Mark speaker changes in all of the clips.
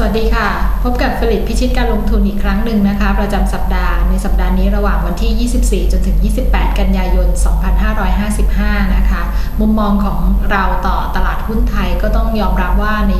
Speaker 1: สวัสดีค่ะ พบกับผลิตพิชิตการลงทุนอีกครั้งหนึ่งนะคะ ประจำสัปดาห์ ในสัปดาห์นี้ระหว่างวันที่ 24 จนถึง 28 กันยายน 2555 นะคะ มุมมองของเราต่อตลาดหุ้นไทยก็ต้องยอมรับว่าใน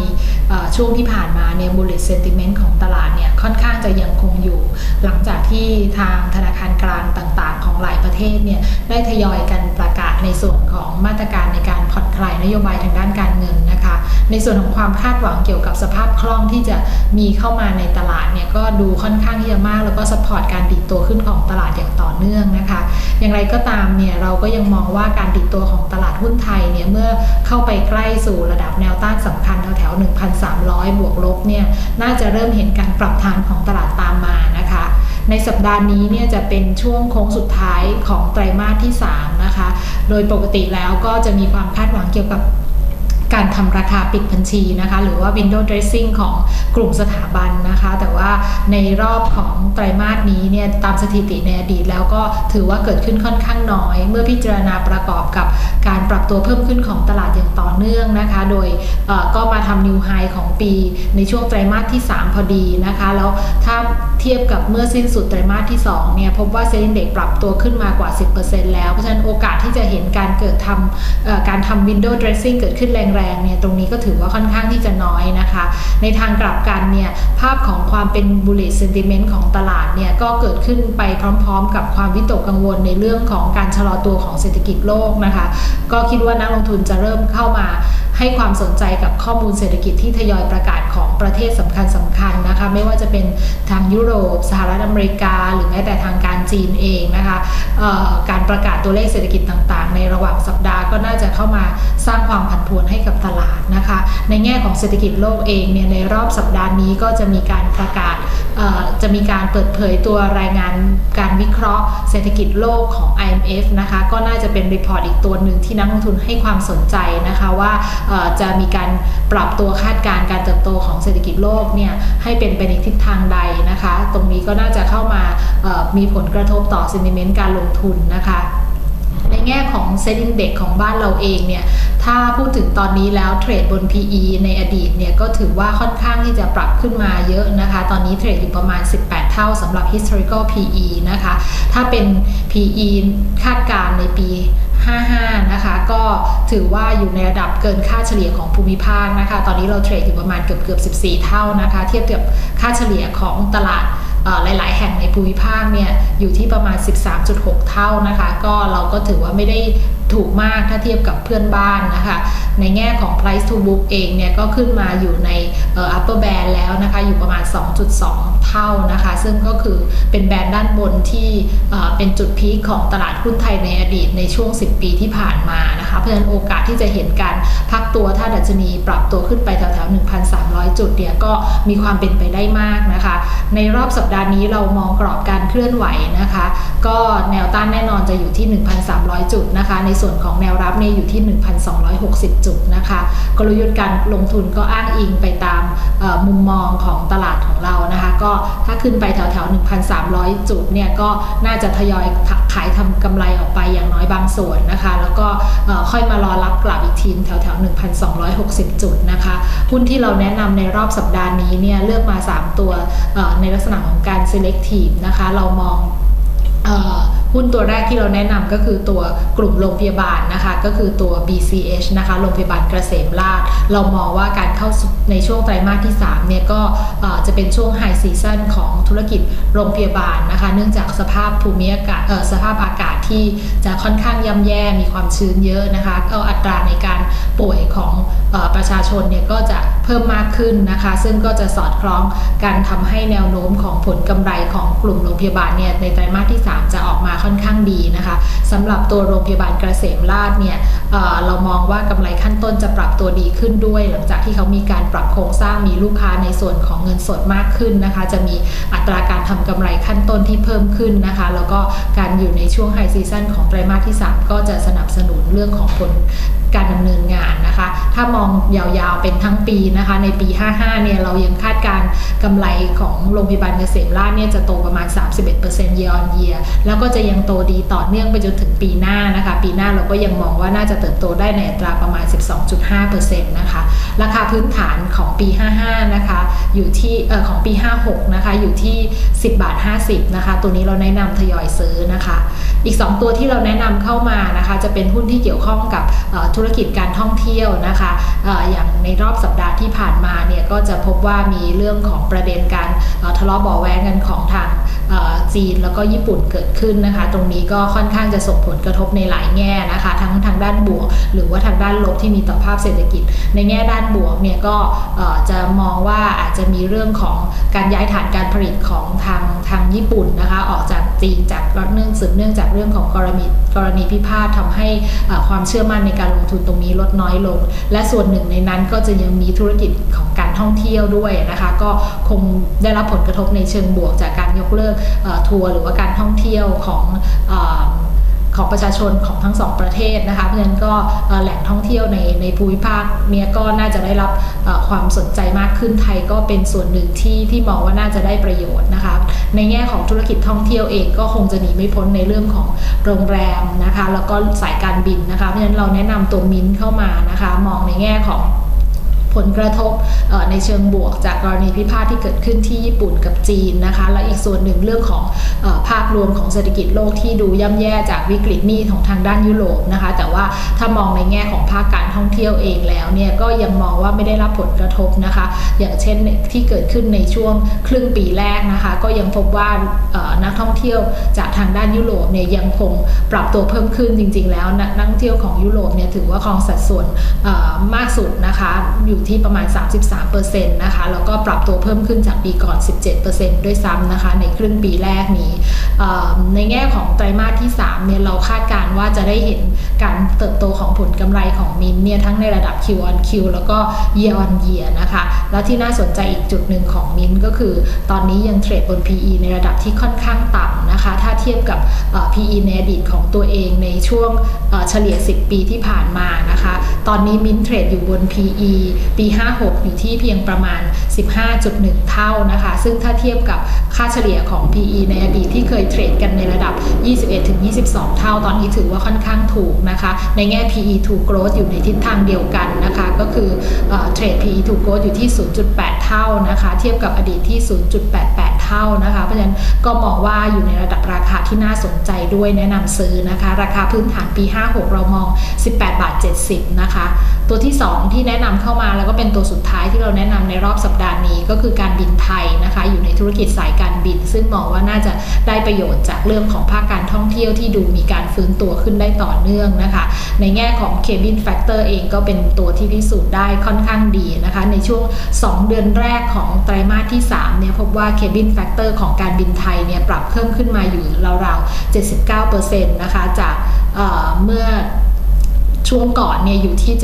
Speaker 1: ช่วงที่ผ่านมาเนี่ยบูลลิ s เซนติเมนต์ของตลาดเนี่ยค่อนข้างจะยังคงอยู่ หลังจากที่ทางธนาคารกลางต่างๆ ของหลายประเทศเนี่ยได้ทยอยกันประกาศ ในส่วนของมาตรการในการผ่อนคลายนโยบายทางด้านการเงินนะคะ ในส่วนของความคาดหวังเกี่ยวกับสภาพคล่องที่จะมีเข้ามาในตลาดเนี่ยก็ดูค่อนข้างที่จะมากแล้วก็สปอร์ตการดิดตัวขึ้นของตลาดอย่างต่อเนื่องนะคะ อย่างไรก็ตามเนี่ยเราก็ยังมองว่าการดิดตัวของตลาดหุ้นไทยเนี่ยเมื่อเข้าไปใกล้สู่ระดับแนวต้านสำคัญแถวๆ1,300 บวกลบเนี่ยน่าจะเริ่มเห็นการปรับฐานของตลาดตามมานะ ในสัปดาห์นี้เนี่ยจะเป็นช่วงโค้งสุดท้ายของไตรมาสที่3นะคะ โดยปกติแล้วก็จะมีความคาดหวังเกี่ยวกับ การทำราคาปิดบัญชีนะคะ หรือว่า window dressing ของกลุ่มสถาบันนะคะ แต่ว่าในรอบของไตรมาสนี้เนี่ยตามสถิติในอดีตแล้วก็ถือว่าเกิดขึ้นค่อนข้างน้อย เมื่อพิจารณาประกอบกับการปรับตัวเพิ่มขึ้นของตลาดอย่างต่อเนื่องนะคะ โดยก็มาทำนิวไฮของปีในช่วงไตรมาสที่ 3 พอดีนะคะ แล้วถ้าเทียบกับเมื่อสิ้นสุดไตรมาสที่2เนี่ยพบว่าเซ็นเด็กปรับตัวขึ้นมากว่า 10%แล้ว เพราะฉะนั้นโอกาสที่จะเห็นการเกิดทำการทำ window dressing เกิดขึ้นแรงแรงเนี่ยตรงนี้ก็ถือว่าค่อนข้างที่จะน้อยนะคะ ในทางกลับกันเนี่ยภาพของความเป็นบุลเลตเซนติเมนต์ของตลาดเนี่ยก็เกิดขึ้นไปพร้อมๆ กับความวิตกกังวลในเรื่องของการชะลอตัวของเศรษฐกิจโลกนะคะ ก็คิดว่านักลงทุนจะเริ่มเข้ามา ให้ความสนใจกับข้อมูลเศรษฐกิจที่ทยอยประกาศของประเทศสำคัญสำคัญนะคะ ไม่ว่าจะเป็นทางยุโรป สหรัฐอเมริกา หรือแม้แต่ทางการจีนเองนะคะการประกาศตัวเลขเศรษฐกิจต่างๆ ในระหว่างสัปดาห์ก็น่าจะเข้ามาสร้างความผันผวนให้กับตลาดนะคะ ในแง่ของเศรษฐกิจโลกเองเนี่ยในรอบสัปดาห์นี้ก็จะมีการประกาศ จะมีการเปิดเผยตัวรายงานการวิเคราะห์ เศรษฐกิจโลกของ IMF นะคะก็น่าจะเป็นรีพอร์ตอีกตัวหนึ่งที่นักลงทุนให้ความสนใจนะคะว่าจะมีการปรับตัวคาดการณ์การเติบโตของเศรษฐกิจโลกเนี่ยให้เป็นไปในทิศทางใดนะคะ ตรงนี้ก็น่าจะเข้ามามีผลกระทบต่อซินิเมนต์การลงทุนนะคะ แง่ของเซ็นดิ้งเด็กของบ้านเราเองเนี่ยถ้าพูดถึงตอนนี้แล้วเทรดบน PE ในอดีตเนี่ยก็ถือว่าค่อนข้างที่จะปรับขึ้นมาเยอะนะคะ ตอนนี้เทรดอยู่ประมาณ 18 เท่าสำหรับ historical PE นะคะ ถ้าเป็น PE คาดการในปี 55 นะคะ ก็ถือว่าอยู่ในระดับเกินค่าเฉลี่ยของภูมิภาคนะคะ ตอนนี้เราเทรดอยู่ประมาณเกือบเกือบ 14 เท่านะคะ เทียบกับค่าเฉลี่ยของตลาด หลาย ๆ แห่งในภูมิภาคเนี่ยอยู่ที่ประมาณ 13.6 เท่านะคะ ก็เราก็ถือว่าไม่ได้ถูกมากถ้าเทียบกับเพื่อนบ้านนะคะ ในแง่ของ price to book เองเนี่ยก็ขึ้นมาอยู่ใน upper band แล้วนะคะ อยู่ประมาณ 2.2 เท่านะคะ ซึ่งก็คือเป็นแบรนด์ด้านบนที่เป็นจุดพีคของตลาดหุ้นไทยในอดีตในช่วง 10 ปีที่ผ่านมานะคะ เพราะฉะนั้นโอกาสที่จะเห็นการพักตัวถ้าดัชนีปรับตัวขึ้นไปแถวๆ 1,300 จุดเนี่ยก็มีความเป็นไปได้มากนะคะ ในรอบสัปดาห์นี้เรามองกรอบการเคลื่อนไหวนะคะ ก็แนวต้านแน่นอนจะอยู่ที่ 1,300 จุดนะคะ ในส่วนของแนวรับเนี่ยอยู่ที่ 1,260 จุดนะคะ กลยุทธ์การลงทุนก็อ้างอิงไปตามมุมมองของตลาดของเรา ก็ถ้าขึ้นไปแถวๆ 1,300 จุดเนี่ยก็น่าจะทยอยขายทำกำไรออกไปอย่างน้อยบางส่วนนะคะ แล้วก็ค่อยมารอรับกลับอีกทีแถวๆ 1,260 จุดนะคะหุ้นที่เราแนะนำในรอบสัปดาห์นี้เนี่ยเลือกมา 3 ตัวในลักษณะของการ selective นะคะ เรามอง หุ้นตัวแรกที่เราแนะนำก็คือตัวกลุ่มโรงพยาบาลนะคะ ก็คือตัว BCH นะคะโรงพยาบาลเกษมราษฎร์เรามองว่าการเข้าในช่วงไตรมาสที่3เนี่ยก็จะเป็นช่วงไฮซีซันของธุรกิจโรงพยาบาลนะคะ เนื่องจากสภาพภูมิอากาศสภาพอากาศที่จะค่อนข้างย่ำแย่มีความชื้นเยอะนะคะก็อัตราในการป่วยของประชาชนเนี่ยก็จะ พิ่มมากขึ้นนะคะ ซึ่งก็จะสอดคล้องการทำให้แนวโน้มของผลกำไรของกลุ่มโรงพยาบาลเนี่ยในไตรมาสที่ 3 จะออกมาค่อนข้างดีนะคะสำหรับตัวโรงพยาบาลเกษมราษฎร์เนี่ยเเรามองว่ากำไรขั้นต้นจะปรับตัวดีขึ้นด้วย หลังจากที่เขามีการปรับโครงสร้างมีลูกค้าในส่วนของเงินสดมากขึ้นนะคะ จะมีอัตราการทำกำไรขั้นต้นที่เพิ่มขึ้นนะคะ แล้วก็การอยู่ในช่วงไฮซีซันของไตรมาสที่ 3 ก็จะสนับสนุนเรื่องของผลการดำเนินงานนะคะ ถ้ามองยาวๆเป็นทั้งปีนะคะ ในปี 55 เนี่ยเรายังคาดการกำไรของโรงพยาบาลเกษมราชเนี่ยจะโตประมาณ 31% year on year แล้วก็จะยังโตดีต่อเนื่องไปจนถึงปีหน้านะคะ ปีหน้าเราก็ยังมองว่าน่าจะเติบโตได้ในอัตราประมาณ 12.5%นะคะ ราคาพื้นฐานของปี 55 นะคะอยู่ที่เอ่อของปี 56 นะคะอยู่ที่ 10 บาท 50 นะคะ ตัวนี้เราแนะนำทยอยซื้อนะคะ อีก 2 ตัวที่เราแนะนำเข้ามานะคะ จะเป็นหุ้นที่เกี่ยวข้องกับธุุรกิจการท่องเที่ยวนะคะออย่างในรอบสัปดาห์ที่ผ่านมาเนี่ยก็จะพบว่ามีเรื่องของประเด็นการทะเลาะเบาแว้งกันของทาง จีนแล้วก็ญี่ปุ่นเกิดขึ้นนะคะ ตรงนี้ก็ค่อนข้างจะส่งผลกระทบในหลายแง่นะคะ ทั้งทางด้านบวก หรือว่าทางด้านลบที่มีต่อภาพเศรษฐกิจ ในแง่ด้านบวกเนี่ยก็จะมองว่าอาจจะมีเรื่องของการย้ายฐานการผลิตของทางทางญี่ปุ่นนะคะออกจากจีนจากเนื่องสืบเนื่องจากเรื่องของกรณีกรณีพิพาททำให้ความเชื่อมั่นในการลงทุนตรงนี้ลดน้อยลง และส่วนหนึ่งในนั้นก็จะยังมีธุรกิจของการ ท่องเที่ยวด้วยนะคะ ก็คงได้รับผลกระทบในเชิงบวกจากการยกเลิกทัวร์หรือว่าการท่องเที่ยวของของประชาชนของทั้งสองประเทศนะคะ เพราะฉะนั้นก็แหล่งท่องเที่ยวในในภูมิภาคเนี้ยก็น่าจะได้รับความสนใจมากขึ้นไทยก็เป็นส่วนหนึ่งที่ที่มองว่าน่าจะได้ประโยชน์นะคะ ในแง่ของธุรกิจท่องเที่ยวเองก็คงจะหนีไม่พ้นในเรื่องของโรงแรมนะคะ แล้วก็สายการบินนะคะ เพราะฉะนั้นเราแนะนำตัวมินเข้ามานะคะ มองในแง่ของ ผลกระทบในเชิงบวกจากกรณีพิพาทที่เกิดขึ้นที่ญี่ปุ่นกับจีนนะคะ และอีกส่วนหนึ่งเรื่องของภาพรวมของเศรษฐกิจโลกที่ดูย่ำแย่จากวิกฤตนี้ของทางด้านยุโรปนะคะ แต่ว่าถ้ามองในแง่ของภาคการท่องเที่ยวเองแล้วเนี่ยก็ยังมองว่าไม่ได้รับผลกระทบนะคะ อย่างเช่นที่เกิดขึ้นในช่วงครึ่งปีแรกนะคะ ก็ยังพบว่านักท่องเที่ยวจากทางด้านยุโรปเนี่ยยังคงปรับตัวเพิ่มขึ้นจริง ๆ แล้วนักท่องเที่ยวของยุโรปเนี่ยถือว่าครองสัดส่วนมากสุดนะคะอยู่ที่ประมาณ 33%นะคะแล้วก็ปรับตัวเพิ่มขึ้นจากปีก่อน 17%ด้วยซ้ำนะคะในครึ่งปีแรกนี้ ในแง่ของไตรมาสที่3เนี่ยเราคาดการว่าจะได้เห็นการเติบโตของผลกำไรของมินเนี่ยทั้งในระดับ Q on Q แล้วก็ Year on Year นะคะแล้วที่น่าสนใจอีกจุดหนึ่งของมินก็คือ ตอนนี้ยังเทรดบน PE ในระดับที่ค่อนข้างต่ำ นะคะ ถ้าเทียบกับ PE ในอดีตของตัวเองในช่วงเฉลี่ย 10 ปีที่ผ่านมานะคะ ตอนนี้มินเทรดอยู่บน PE ปี 56 อยู่ที่เพียงประมาณ 15.1 เท่านะคะ ซึ่งถ้าเทียบกับค่าเฉลี่ยของ PE ในอดีตที่เคยเทรดกันในระดับ 21-22 เท่า ตอนนี้ถือว่าค่อนข้างถูกนะคะ ในแง่ PE to growth อยู่ในทิศทางเดียวกันนะคะ ก็คือเทรด PE to growth อยู่ที่ 0.8 เท่านะคะ เทียบกับอดีตที่ 0.88 เท่านะคะเพราะฉะนั้นก็มองว่าอยู่ในระดับราคาที่น่าสนใจด้วยแนะนำซื้อนะคะ ราคาพื้นฐานปี 56 เรามอง 18 บาท 70 นะคะ ตัวที่ 2 ที่แนะนำเข้ามาแล้วก็เป็นตัวสุดท้ายที่เราแนะนำในรอบสัปดาห์นี้ก็คือการบินไทยนะคะ อยู่ในธุรกิจสายการบิน ซึ่งมองว่าน่าจะได้ประโยชน์จากเรื่องของภาคการท่องเที่ยวที่ดูมีการฟื้นตัวขึ้นได้ต่อเนื่องนะคะ ในแง่ของเคบินแฟกเตอร์เองก็เป็นตัวที่พิสูจน์ได้ค่อนข้างดีนะคะ ในช่วง 2 เดือนแรกของไตรมาสที่3เนี่ยพบว่าเคบินแฟกเตอร์ของการบินไทยเนี่ยปรับเพิ่มขึ้นมาอยู่ราวๆ79%นะคะจากเมื่อ ช่วงก่อนเนี่ยอยู่ที่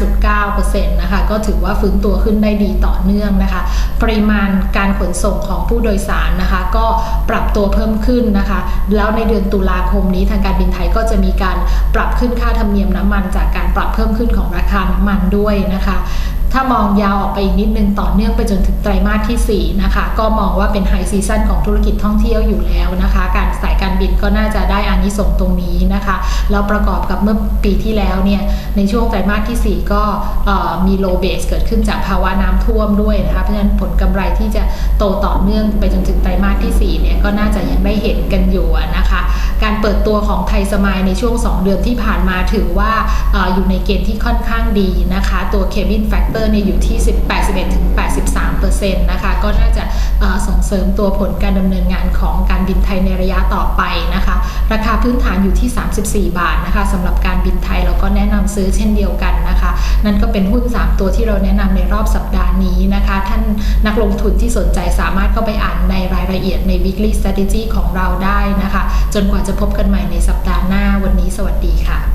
Speaker 1: 75.9%นะคะก็ถือว่าฟื้นตัวขึ้นได้ดีต่อเนื่องนะคะ ปริมาณการขนส่งของผู้โดยสารนะคะ ก็ปรับตัวเพิ่มขึ้นนะคะ แล้วในเดือนตุลาคมนี้ทางการบินไทยก็จะมีการปรับขึ้นค่าธรรมเนียมน้ำมันจากการปรับเพิ่มขึ้นของราคาน้ำมันด้วยนะคะ ถ้ามองยาวออกไปอีกนิดนึงต่อเนื่องไปจนถึงไตรมาสที่ 4 นะคะ ก็มองว่าเป็นไฮซีซันของธุรกิจท่องเที่ยวอยู่แล้วนะคะ การสายการบินก็น่าจะได้อานิสงส์ตรงนี้นะคะแล้วประกอบกับเมื่อปีที่แล้วเนี่ยในช่วงไตรมาสที่ 4 ก็มีโลเบสเกิดขึ้นจากภาวะน้ำท่วมด้วยนะคะเพราะฉะนั้นผลกำไรที่จะโตต่อเนื่องไปจนถึงไตรมาสที่4เนี่ยก็น่าจะยังได้เห็นกันอยู่นะคะ การเปิดตัวของไทยสมายในช่วง 2 เดือนที่ผ่านมาถือว่าออยู่ในเกณฑ์ที่ค่อนข้างดีนะคะ ตัวเคบินแฟกเตอร์เนี่ยอยู่ที่81ถึง83%นะคะ ก็น่าจะส่งเสริมตัวผลการดำเนินงานของการบินไทยในระยะต่อไปนะคะ ราคาพื้นฐานอยู่ที่ 34 บาทนะคะสำหรับการบินไทยเราก็แนะนำซื้อเช่นเดียวกันนะคะ นั่นก็เป็นหุ้น 3 ตัวที่เราแนะนำในรอบสัปดาห์นี้นะคะ ท่านนักลงทุนที่สนใจสามารถเข้าไปอ่านในรายละเอียดใน weekly strategy ของเราได้นะคะ จนกว่าจะพบกันใหม่ในสัปดาห์หน้าวันนี้สวัสดีค่ะ